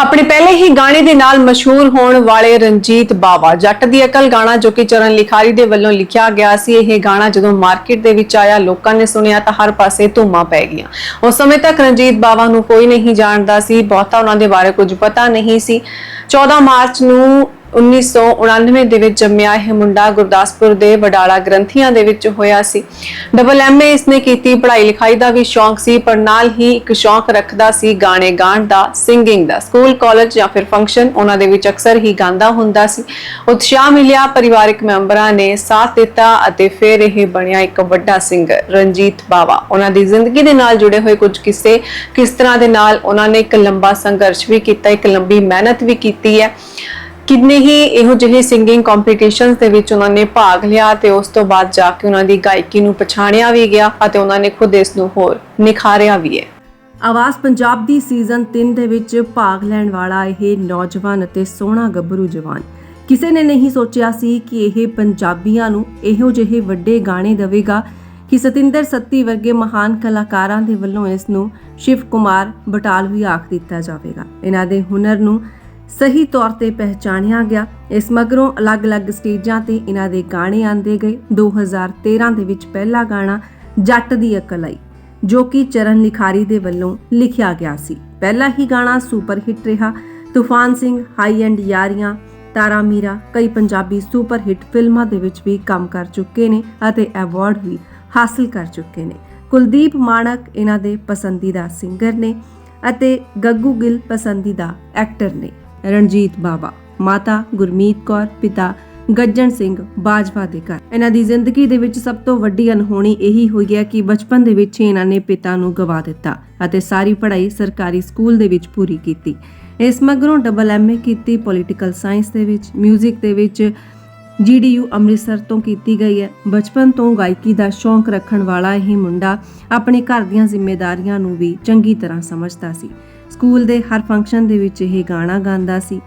ਆਪਣੇ ਪਹਿਲੇ ਹੀ ਗਾਣੇ ਦੇ ਨਾਲ ਮਸ਼ਹੂਰ ਹੋਣ ਵਾਲੇ ਰਣਜੀਤ ਬਾਵਾ। ਜੱਟ ਦੀ ਅਕਲ ਗਾਣਾ ਜੋ ਕਿ ਚਰਨ ਲਿਖਾਰੀ ਦੇ ਵੱਲੋਂ ਲਿਖਿਆ ਗਿਆ ਸੀ, ਇਹ ਗਾਣਾ ਜਦੋਂ ਮਾਰਕੀਟ ਦੇ ਵਿੱਚ ਆਇਆ, ਲੋਕਾਂ ਨੇ ਸੁਣਿਆ ਤਾਂ ਹਰ ਪਾਸੇ ਧੂਮਾਂ ਪੈ ਗਈਆਂ। ਉਸ ਸਮੇਂ ਤੱਕ ਰਣਜੀਤ ਬਾਵਾ ਨੂੰ ਕੋਈ ਨਹੀਂ ਜਾਣਦਾ ਸੀ, ਬਹੁਤਾ ਉਹਨਾਂ ਦੇ ਬਾਰੇ ਕੁਝ ਪਤਾ ਨਹੀਂ ਸੀ। 14 ਮਾਰਚ ਨੂੰ 1999 ਦੇ ਵਿੱਚ ਜੰਮਿਆ ਇਹ ਮੁੰਡਾ ਗੁਰਦਾਸਪੁਰ ਦੇ ਵਡਾਲਾ ਗ੍ਰੰਥੀਆਂ ਦੇ ਵਿੱਚ ਹੋਇਆ ਸੀ। ਡਬਲ ਐਮਏ ਇਸਨੇ ਕੀਤੀ, ਪੜ੍ਹਾਈ ਲਿਖਾਈ ਦਾ ਵੀ ਸ਼ੌਂਕ ਸੀ, ਪਰ ਨਾਲ ਹੀ ਇੱਕ ਸ਼ੌਂਕ ਰੱਖਦਾ ਸੀ ਗਾਣੇ ਗਾਣ ਦਾ, ਸਿੰਗਿੰਗ ਦਾ। ਸਕੂਲ ਕਾਲਜ ਜਾਂ ਫਿਰ ਫੰਕਸ਼ਨ ਉਹਨਾਂ ਦੇ ਵਿੱਚ ਅਕਸਰ ਹੀ ਗਾਉਂਦਾ ਹੁੰਦਾ ਸੀ। ਉਤਸ਼ਾਹ ਮਿਲਿਆ, ਪਰਿਵਾਰਕ ਮੈਂਬਰਾਂ ਨੇ ਸਾਥ ਦਿੱਤਾ ਅਤੇ ਫਿਰ ਇਹ ਬਣਿਆ ਇੱਕ ਵੱਡਾ ਸਿੰਗਰ ਰਣਜੀਤ ਬਾਵਾ। ਉਹਨਾਂ ਦੀ ਜ਼ਿੰਦਗੀ ਦੇ ਨਾਲ ਜੁੜੇ ਹੋਏ ਕੁਝ ਕਿੱਸੇ ਕਿਸ ਤਰ੍ਹਾਂ ਦੇ ਨਾਲ ਉਹਨਾਂ ਨੇ ਇੱਕ ਲੰਬਾ ਸੰਘਰਸ਼ ਵੀ ਕੀਤਾ, ਇੱਕ ਲੰਬੀ ਮਿਹਨਤ ਵੀ ਕੀਤੀ ਹੈ। ਕਿੰਨੇ ਹੀ ਇਹੋ ਜਿਹੇ ਸਿੰਗਿੰਗ ਕੰਪੀਟੀਸ਼ਨਸ ਦੇ ਵਿੱਚ ਉਹਨਾਂ ਨੇ ਭਾਗ ਲਿਆ ਤੇ ਉਸ ਤੋਂ ਬਾਅਦ ਜਾ ਕੇ ਉਹਨਾਂ ਦੀ ਗਾਇਕੀ ਨੂੰ ਪਛਾਣਿਆ ਵੀ ਗਿਆ ਅਤੇ ਉਹਨਾਂ ਨੇ ਖੁਦ ਇਸ ਨੂੰ ਹੋਰ ਨਿਖਾਰਿਆ ਵੀ ਹੈ। ਆਵਾਜ਼ ਪੰਜਾਬ ਦੀ ਸੀਜ਼ਨ 3 ਦੇ ਵਿੱਚ ਭਾਗ ਲੈਣ ਵਾਲਾ ਇਹ ਨੌਜਵਾਨ ਅਤੇ ਸੋਹਣਾ ਗੱਭਰੂ ਜਵਾਨ। ਕਿਸੇ ਨੇ ਨਹੀਂ ਸੋਚਿਆ ਸੀ ਕਿ ਇਹ ਪੰਜਾਬੀਆਂ ਨੂੰ ਇਹੋ ਜਿਹੇ ਵੱਡੇ ਗਾਣੇ ਦੇਵੇਗਾ ਕਿ ਸਤਿੰਦਰ ਸੱਤੀ ਵਰਗੇ ਮਹਾਨ ਕਲਾਕਾਰਾਂ ਦੇ ਵੱਲੋਂ ਇਸ ਨੂੰ ਸ਼ਿਵ ਕੁਮਾਰ ਬਟਾਲਵੀ ਆਖ ਦਿੱਤਾ ਜਾਵੇਗਾ। ਇਹਨਾਂ ਦੇ ਹੁਨਰ ਨੂੰ ਸਹੀ ਤੌਰ ਤੇ ਪਹਿਚਾਣਿਆ ਗਿਆ। ਇਸ ਮਗਰੋਂ ਅਲੱਗ-ਅਲੱਗ ਸਟੇਜਾਂ ਤੇ ਇਹਨਾਂ ਦੇ ਗਾਣੇ ਆਂਦੇ ਗਏ। 2013 ਦੇ ਵਿੱਚ ਪਹਿਲਾ ਗਾਣਾ ਜੱਟ ਦੀ ਅਕਲ ਆਈ, ਜੋ ਕਿ ਚਰਨ ਲਿਖਾਰੀ ਦੇ ਵੱਲੋਂ ਲਿਖਿਆ ਗਿਆ ਸੀ। ਪਹਿਲਾ ਹੀ ਗਾਣਾ ਸੁਪਰ ਹਿੱਟ ਰਿਹਾ। ਤੂਫਾਨ ਸਿੰਘ ਹਾਈ ਐਂਡ ਯਾਰੀਆਂ, ਤਾਰਾ ਮੀਰਾ, ਕਈ ਪੰਜਾਬੀ ਸੁਪਰ ਹਿੱਟ ਫਿਲਮਾਂ ਦੇ ਵਿੱਚ ਵੀ ਕੰਮ ਕਰ ਚੁੱਕੇ ਨੇ ਅਤੇ ਅਵਾਰਡ ਵੀ ਹਾਸਲ ਕਰ ਚੁੱਕੇ ਨੇ। ਕੁਲਦੀਪ ਮਾਣਕ ਇਹਨਾਂ ਦੇ ਪਸੰਦੀਦਾ ਸਿੰਗਰ ਨੇ ਅਤੇ ਗੱਗੂ ਗਿੱਲ ਪਸੰਦੀਦਾ ਐਕਟਰ ਨੇ। ਰਣਜੀਤ ਬਾਵਾ, ਮਾਤਾ ਗੁਰਮੀਤ ਕੌਰ, ਪਿਤਾ ਗੱਜਣ ਸਿੰਘ ਬਾਜਵਾ ਦੇ ਘਰ। ਇਹਨਾਂ ਦੀ ਜ਼ਿੰਦਗੀ ਦੇ ਵਿੱਚ ਸਭ ਤੋਂ ਵੱਡੀ ਅਨਹੋਣੀ ਇਹੀ ਹੋਈ ਹੈ ਕਿ ਬਚਪਨ ਦੇ ਵਿੱਚ ਇਹਨਾਂ ਨੇ ਪਿਤਾ ਨੂੰ ਗਵਾ ਦਿੱਤਾ ਅਤੇ ਸਾਰੀ ਪੜ੍ਹਾਈ ਸਰਕਾਰੀ ਸਕੂਲ ਦੇ ਵਿੱਚ ਪੂਰੀ ਕੀਤੀ। ਇਸ ਮਗਰੋਂ ਡਬਲ ਐਮਏ ਕੀਤੀ ਪੋਲੀਟੀਕਲ ਸਾਇੰਸ ਦੇ ਵਿੱਚ 뮤직 ਦੇ ਵਿੱਚ ਜੀਡੀਯੂ ਅੰਮ੍ਰਿਤਸਰ ਤੋਂ ਕੀਤੀ ਗਈ ਹੈ। ਬਚਪਨ ਤੋਂ ਗਾਇਕੀ ਦਾ ਸ਼ੌਂਕ ਰੱਖਣ ਵਾਲਾ ਇਹ ਮੁੰਡਾ ਆਪਣੇ ਘਰ ਦੀਆਂ ਜ਼ਿੰਮੇਵਾਰੀਆਂ ਨੂੰ ਵੀ ਚੰਗੀ ਤਰ੍ਹਾਂ ਸਮਝਦਾ ਸੀ। ਸਕੂਲ ਦੇ ਹਰ ਫੰਕਸ਼ਨ ਦੇ ਵਿੱਚ ਇਹ ਗਾਣਾ ਗਾਉਂਦਾ ਸੀ।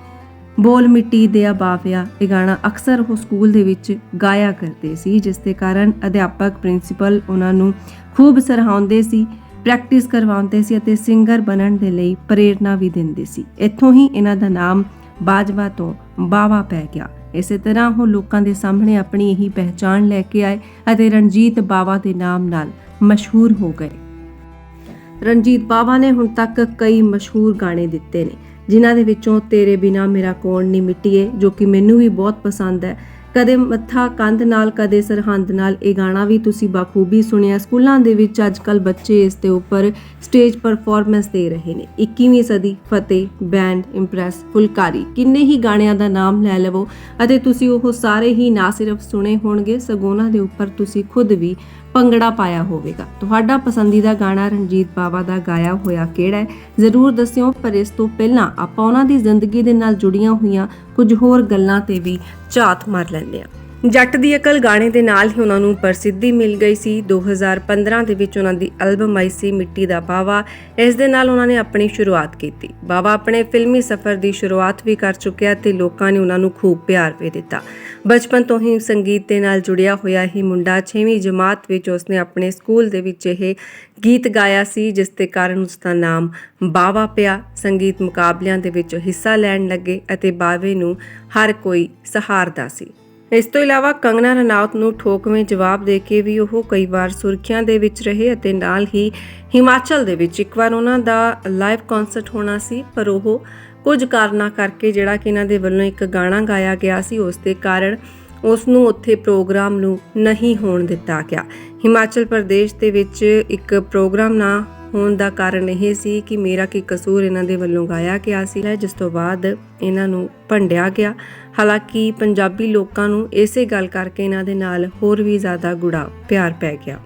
ਬੋਲ ਮਿੱਟੀ ਦੇ ਬਾਵਿਆ ਇਹ ਗਾਣਾ ਅਕਸਰ ਉਹ ਸਕੂਲ ਦੇ ਵਿੱਚ ਗਾਇਆ ਕਰਦੇ ਸੀ, ਜਿਸ ਦੇ ਕਾਰਨ ਅਧਿਆਪਕ, ਪ੍ਰਿੰਸੀਪਲ ਉਹਨਾਂ ਨੂੰ ਖੂਬ ਸਰਾਹੁੰਦੇ ਸੀ, ਪ੍ਰੈਕਟਿਸ ਕਰਵਾਉਂਦੇ ਸੀ ਅਤੇ ਸਿੰਗਰ ਬਣਨ ਦੇ ਲਈ ਪ੍ਰੇਰਣਾ ਵੀ ਦਿੰਦੇ ਸੀ। ਇੱਥੋਂ ਹੀ ਇਹਨਾਂ ਦਾ ਨਾਮ ਬਾਜਵਾ ਤੋਂ ਬਾਵਾ ਪੈ ਗਿਆ। ਇਸੇ ਤਰ੍ਹਾਂ ਉਹ ਲੋਕਾਂ ਦੇ ਸਾਹਮਣੇ ਆਪਣੀ ਇਹੀ ਪਹਿਚਾਣ ਲੈ ਕੇ ਆਏ ਅਤੇ ਰਣਜੀਤ ਬਾਵਾ ਦੇ ਨਾਮ ਨਾਲ ਮਸ਼ਹੂਰ ਹੋ ਗਏ। ਰਣਜੀਤ ਬਾਵਾ ਨੇ ਹੁਣ ਤੱਕ ਕਈ ਮਸ਼ਹੂਰ ਗਾਣੇ ਦਿੱਤੇ ਨੇ, ਜਿਨ੍ਹਾਂ ਦੇ ਵਿੱਚੋਂ ਤੇਰੇ ਬਿਨਾ ਮੇਰਾ ਕੌਣ ਨਹੀਂ ਮਿੱਟੀਏ, ਜੋ ਕਿ ਮੈਨੂੰ ਵੀ ਬਹੁਤ ਪਸੰਦ ਹੈ। ਕਦੇ ਮੱਥਾ ਕੰਧ ਨਾਲ, ਕਦੇ ਸਰਹੰਦ ਨਾਲ, ਇਹ ਗਾਣਾ ਵੀ ਤੁਸੀਂ ਬਾਖੂਬੀ ਸੁਣਿਆ। ਸਕੂਲਾਂ ਦੇ ਵਿੱਚ ਅੱਜਕੱਲ ਬੱਚੇ ਇਸ ਦੇ ਉੱਪਰ ਸਟੇਜ ਪਰਫਾਰਮੈਂਸ ਦੇ ਰਹੇ ਨੇ। 21ਵੀਂ ਸਦੀ, ਫਤਿਹ, ਬੈਂਡ ਇੰਪ੍ਰੈਸ ਫੁਲਕਾਰੀ, ਕਿੰਨੇ ਹੀ ਗਾਣਿਆਂ ਦਾ ਨਾਮ ਲੈ ਲਵੋ, ਅਤੇ ਤੁਸੀਂ ਉਹ ਸਾਰੇ ਹੀ ਨਾ ਸਿਰਫ ਸੁਣੇ ਹੋਣਗੇ, ਸਗੋਂ ਉਹਨਾਂ ਦੇ ਉੱਪਰ ਤੁਸੀਂ ਖੁਦ ਵੀ ਭੰਗੜਾ ਪਾਇਆ ਹੋਵੇਗਾ। ਤੁਹਾਡਾ ਪਸੰਦੀਦਾ ਗਾਣਾ ਰਣਜੀਤ ਬਾਵਾ ਦਾ ਗਾਇਆ ਹੋਇਆ ਕਿਹੜਾ ਹੈ? ਜ਼ਰੂਰ ਦੱਸਿਓ, ਪਰ ਇਸ ਤੋਂ ਪਹਿਲਾਂ ਆਪਾਂ ਉਹਨਾਂ ਦੀ ਜ਼ਿੰਦਗੀ ਦੇ ਨਾਲ ਜੁੜੀਆਂ ਹੋਈਆਂ ਕੁਝ ਹੋਰ ਗੱਲਾਂ ਤੇ ਵੀ ਝਾਤ ਮਾਰ ਲੈਂਦੇ ਹਾਂ। ਜੱਟ ਦੀ ਅਕਲ ਗਾਣੇ ਦੇ ਨਾਲ ਹੀ ਉਹਨਾਂ ਨੂੰ ਪ੍ਰਸਿੱਧੀ ਮਿਲ ਗਈ ਸੀ। 2015 ਦੇ ਵਿੱਚ ਉਹਨਾਂ ਦੀ ਐਲਬਮ ਆਈ ਸੀ ਮਿੱਟੀ ਦਾ ਬਾਵਾ। ਇਸ ਦੇ ਨਾਲ ਉਹਨਾਂ ਨੇ ਆਪਣੀ ਸ਼ੁਰੂਆਤ ਕੀਤੀ। ਬਾਵਾ ਆਪਣੇ ਫਿਲਮੀ ਸਫ਼ਰ ਦੀ ਸ਼ੁਰੂਆਤ ਵੀ ਕਰ ਚੁੱਕਿਆ ਤੇ ਲੋਕਾਂ ਨੇ ਉਹਨਾਂ ਨੂੰ ਖੂਬ ਪਿਆਰ ਵੀ ਦਿੱਤਾ। ਬਚਪਨ ਤੋਂ ਹੀ ਸੰਗੀਤ ਦੇ ਨਾਲ ਜੁੜਿਆ ਹੋਇਆ ਹੀ ਮੁੰਡਾ 6ਵੀਂ ਜਮਾਤ ਵਿੱਚ ਉਸਨੇ ਆਪਣੇ ਸਕੂਲ ਦੇ ਵਿੱਚ ਇਹ ਗੀਤ ਗਾਇਆ ਸੀ, ਜਿਸ ਦੇ ਕਾਰਨ ਉਸ ਦਾ ਨਾਮ ਬਾਵਾ ਪਿਆ। ਸੰਗੀਤ ਮੁਕਾਬਲਿਆਂ ਦੇ ਵਿੱਚ ਹਿੱਸਾ ਲੈਣ ਲੱਗੇ ਅਤੇ ਬਾਵੇ ਨੂੰ ਹਰ ਕੋਈ ਸਹਾਰਦਾ ਸੀ। ਇਸ ਤੋਂ ਇਲਾਵਾ ਕੰਗਨਾ ਰਣਾਉਤ ਨੂੰ ਠੋਕਵੇਂ ਜਵਾਬ ਦੇ ਕੇ ਵੀ ਉਹ ਕਈ ਵਾਰ ਸੁਰਖੀਆਂ ਦੇ ਵਿੱਚ ਰਹੇ ਅਤੇ ਨਾਲ ਹੀ ਹਿਮਾਚਲ ਦੇ ਵਿੱਚ ਇੱਕ ਵਾਰ ਉਹਨਾਂ ਦਾ ਲਾਈਵ ਕਨਸਰਟ ਹੋਣਾ ਸੀ, ਪਰ ਉਹ ਕੁਝ ਕਾਰਨਾਂ ਕਰਕੇ ਜਿਹੜਾ ਕਿ ਇਹਨਾਂ ਦੇ ਵੱਲੋਂ ਇੱਕ ਗਾਣਾ ਗਾਇਆ ਗਿਆ ਸੀ, ਉਸ ਦੇ ਕਾਰਨ ਉਸ ਨੂੰ ਉੱਥੇ ਪ੍ਰੋਗਰਾਮ ਨੂੰ ਨਹੀਂ ਹੋਣ ਦਿੱਤਾ ਗਿਆ। ਹਿਮਾਚਲ ਪ੍ਰਦੇਸ਼ ਦੇ ਵਿੱਚ ਇੱਕ ਪ੍ਰੋਗਰਾਮ ਨਾ ਹੋਣ ਦਾ ਕਾਰਨ ਇਹ ਸੀ ਕਿ ਮੇਰਾ ਕੀ ਕਸੂਰ ਇਹਨਾਂ ਦੇ ਵੱਲੋਂ ਗਾਇਆ ਗਿਆ ਸੀ। ਜਿਸ ਤੋਂ ਬਾਅਦ ਇਹਨਾਂ ਨੂੰ ਭੰਡਿਆ ਗਿਆ। ਹਾਲਾਂਕਿ ਪੰਜਾਬੀ ਲੋਕਾਂ ਨੂੰ ਇਸੇ ਗੱਲ ਕਰਕੇ ਇਹਨਾਂ ਦੇ ਨਾਲ ਹੋਰ ਵੀ ਜ਼ਿਆਦਾ ਗੁੜਾ ਪਿਆਰ ਪੈ ਗਿਆ।